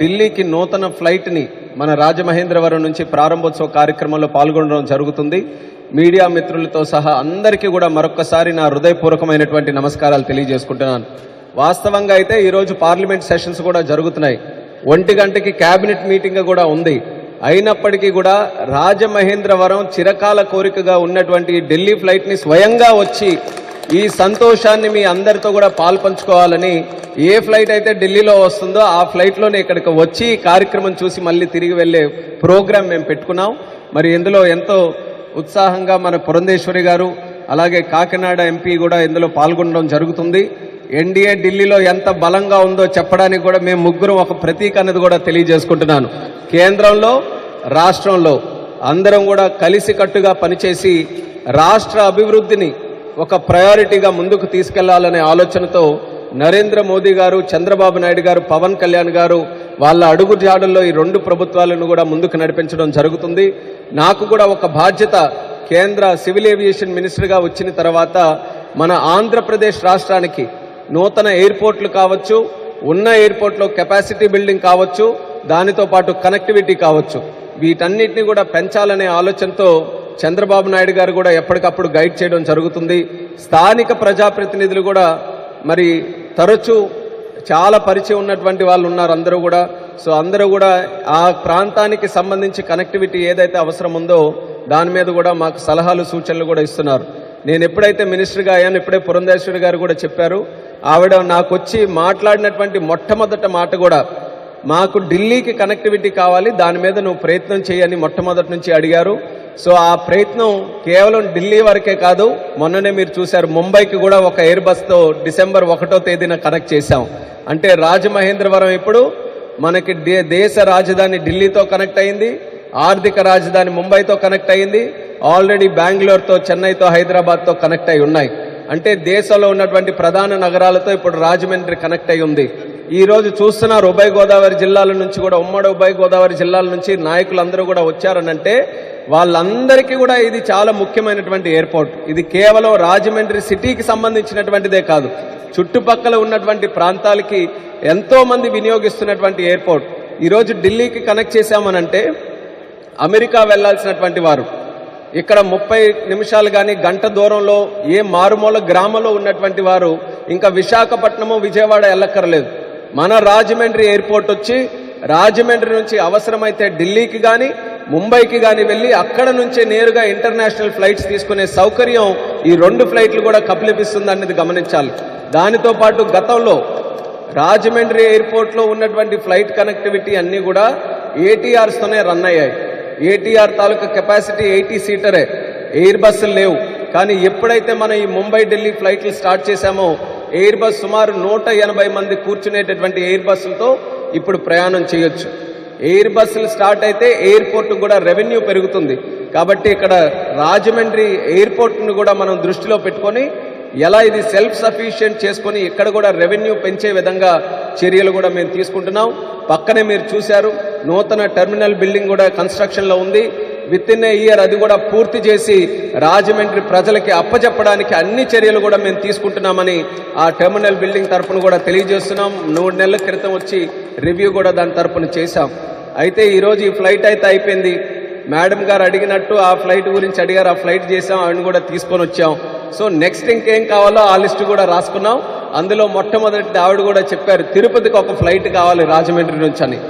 ఢిల్లీకి నూతన ఫ్లైట్ని మన రాజమహేంద్రవరం నుంచి ప్రారంభోత్సవ కార్యక్రమంలో పాల్గొనడం జరుగుతుంది. మీడియా మిత్రులతో సహా అందరికీ కూడా మరొకసారి నా హృదయపూర్వకమైనటువంటి నమస్కారాలు తెలియజేసుకుంటున్నాను. వాస్తవంగా అయితే ఈరోజు పార్లమెంట్ సెషన్స్ కూడా జరుగుతున్నాయి. ఒంటి గంటకి క్యాబినెట్ మీటింగ్ కూడా ఉంది. అయినప్పటికీ కూడా రాజమహేంద్రవరం చిరకాల కోరికగా ఉన్నటువంటి ఢిల్లీ ఫ్లైట్ని స్వయంగా వచ్చి ఈ సంతోషాన్ని మీ అందరితో కూడా పాల్పంచుకోవాలని ఏ ఫ్లైట్ అయితే ఢిల్లీలో వస్తుందో ఆ ఫ్లైట్లోనే ఇక్కడికి వచ్చి కార్యక్రమం చూసి మళ్ళీ తిరిగి వెళ్ళే ప్రోగ్రాం మేము పెట్టుకున్నాం. మరి ఇందులో ఎంతో ఉత్సాహంగా మన పురంధేశ్వరి గారు అలాగే కాకినాడ ఎంపీ కూడా ఇందులో పాల్గొనడం జరుగుతుంది. ఎన్డీఏ ఢిల్లీలో ఎంత బలంగా ఉందో చెప్పడానికి కూడా మేము ముగ్గురం ఒక ప్రతీక అనేది కూడా తెలియజేసుకుంటున్నాను. కేంద్రంలో రాష్ట్రంలో అందరం కూడా కలిసికట్టుగా పనిచేసి రాష్ట్ర అభివృద్ధిని ఒక ప్రయారిటీగా ముందుకు తీసుకెళ్ళాలనే ఆలోచనతో నరేంద్ర మోదీ గారు చంద్రబాబు నాయుడు గారు పవన్ కళ్యాణ్ గారు వాళ్ళ అడుగు జాడల్లో ఈ రెండు ప్రభుత్వాలను కూడా ముందుకు నడిపించడం జరుగుతుంది. నాకు కూడా ఒక బాధ్యత కేంద్ర సివిల్ ఏవియేషన్ మినిస్టర్గా వచ్చిన తర్వాత మన ఆంధ్రప్రదేశ్ రాష్ట్రానికి నూతన ఎయిర్పోర్ట్లు కావచ్చు ఉన్న ఎయిర్పోర్ట్లో కెపాసిటీ బిల్డింగ్ కావచ్చు దానితో పాటు కనెక్టివిటీ కావచ్చు. వీటన్నిటిని కూడా పెంచాలనే ఆలోచనతో చంద్రబాబు నాయుడు గారు కూడా ఎప్పటికప్పుడు గైడ్ చేయడం జరుగుతుంది. స్థానిక ప్రజాప్రతినిధులు కూడా మరి తరచూ చాలా పరిచయం ఉన్నటువంటి వాళ్ళు ఉన్నారు అందరూ కూడా. సో అందరూ కూడా ఆ ప్రాంతానికి సంబంధించి కనెక్టివిటీ ఏదైతే అవసరం ఉందో దాని మీద కూడా మాకు సలహాలు సూచనలు కూడా ఇస్తున్నారు. నేను ఎప్పుడైతే మినిస్టర్గా అయ్యాను ఇప్పుడే పురంధేశ్వరి గారు కూడా చెప్పారు. ఆవిడ నాకు వచ్చి మాట్లాడినటువంటి మొట్టమొదట మాట కూడా మాకు ఢిల్లీకి కనెక్టివిటీ కావాలి దాని మీద నువ్వు ప్రయత్నం చేయని మొట్టమొదటి నుంచి అడిగారు. సో ఆ ప్రయత్నం కేవలం ఢిల్లీ వరకే కాదు మొన్ననే మీరు చూశారు ముంబైకి కూడా ఒక ఎయిర్ బస్తో డిసెంబర్ ఒకటో తేదీన కనెక్ట్ చేశాం. అంటే రాజమహేంద్రవరం ఇప్పుడు మనకి దేశ రాజధాని ఢిల్లీతో కనెక్ట్ అయింది ఆర్థిక రాజధాని ముంబైతో కనెక్ట్ అయింది ఆల్రెడీ బెంగళూరుతో చెన్నైతో హైదరాబాద్తో కనెక్ట్ అయి ఉన్నాయి. అంటే దేశంలో ఉన్నటువంటి ప్రధాన నగరాలతో ఇప్పుడు రాజమండ్రి కనెక్ట్ అయి ఉంది. ఈ రోజు చూస్తున్నారు ఉభయ గోదావరి జిల్లాల నుంచి కూడా ఉమ్మడి ఉభయ గోదావరి జిల్లాల నుంచి నాయకులందరూ కూడా వచ్చారనంటే వాళ్ళందరికీ కూడా ఇది చాలా ముఖ్యమైనటువంటి ఎయిర్పోర్ట్. ఇది కేవలం రాజమండ్రి సిటీకి సంబంధించినటువంటిదే కాదు. చుట్టుపక్కల ఉన్నటువంటి ప్రాంతాలకి ఎంతోమంది వినియోగిస్తున్నటువంటి ఎయిర్పోర్ట్. ఈరోజు ఢిల్లీకి కనెక్ట్ చేశామనంటే అమెరికా వెళ్ళాల్సినటువంటి వారు. ఇక్కడ ముప్పై నిమిషాలు కానీ గంట దూరంలో ఏ మారుమూల గ్రామంలో ఉన్నటువంటి వారు ఇంకా విశాఖపట్నము విజయవాడ వెళ్ళక్కర్లేదు మన రాజమండ్రి ఎయిర్పోర్ట్ వచ్చి రాజమండ్రి నుంచి అవసరమైతే ఢిల్లీకి కానీ ముంబైకి కానీ వెళ్ళి అక్కడ నుంచే నేరుగా ఇంటర్నేషనల్ ఫ్లైట్స్ తీసుకునే సౌకర్యం ఈ రెండు ఫ్లైట్లు కూడా కపిలిపిస్తుంది అనేది గమనించాలి. దానితో పాటు గతంలో రాజమండ్రి ఎయిర్పోర్ట్లో ఉన్నటువంటి ఫ్లైట్ కనెక్టివిటీ అన్నీ కూడా ఏటీఆర్స్తోనే రన్ అయ్యాయి. ఏటీఆర్ తాలూకా కెపాసిటీ ఎయిటీ సీటరే. ఎయిర్ బస్సులు లేవు. కానీ ఎప్పుడైతే మనం ఈ ముంబై ఢిల్లీ ఫ్లైట్లు స్టార్ట్ చేశామో ఎయిర్ బస్ సుమారు నూట ఎనభై మంది కూర్చునేటటువంటి ఎయిర్ బస్సులతో ఇప్పుడు ప్రయాణం చేయొచ్చు. ఎయిర్ బస్సులు స్టార్ట్ అయితే ఎయిర్పోర్ట్ కూడా రెవెన్యూ పెరుగుతుంది. కాబట్టి ఇక్కడ రాజమండ్రి ఎయిర్పోర్ట్ను కూడా మనం దృష్టిలో పెట్టుకొని ఎలా ఇది సెల్ఫ్ సఫిషియెంట్ చేసుకొని ఇక్కడ కూడా రెవెన్యూ పెంచే విధంగా చర్యలు కూడా మేము తీసుకుంటున్నాం. పక్కనే మీరు చూశారు నూతన టెర్మినల్ బిల్డింగ్ కూడా కన్స్ట్రక్షన్లో ఉంది. విత్ ఇన్ ఏ ఇయర్ అది కూడా పూర్తి చేసి రాజమండ్రి ప్రజలకి అప్పచెప్పడానికి అన్ని చర్యలు కూడా మేము తీసుకుంటున్నామని ఆ టెర్మినల్ బిల్డింగ్ తరఫున కూడా తెలియజేస్తున్నాం. మూడు నెలల క్రితం వచ్చి రివ్యూ కూడా దాని తరఫున చేశాం. అయితే ఈరోజు ఈ ఫ్లైట్ అయితే అయిపోయింది. మేడం గారు అడిగినట్టు ఆ ఫ్లైట్ గురించి అడిగారు. ఆ ఫ్లైట్ చేసాం ఆయన కూడా తీసుకొని వచ్చాం. సో నెక్స్ట్ ఇంకేం కావాలో ఆ లిస్ట్ కూడా రాసుకున్నాం. అందులో మొట్టమొదటి ఆవిడ కూడా చెప్పారు తిరుపతికి ఒక ఫ్లైట్ కావాలి రాజమండ్రి నుంచి అని.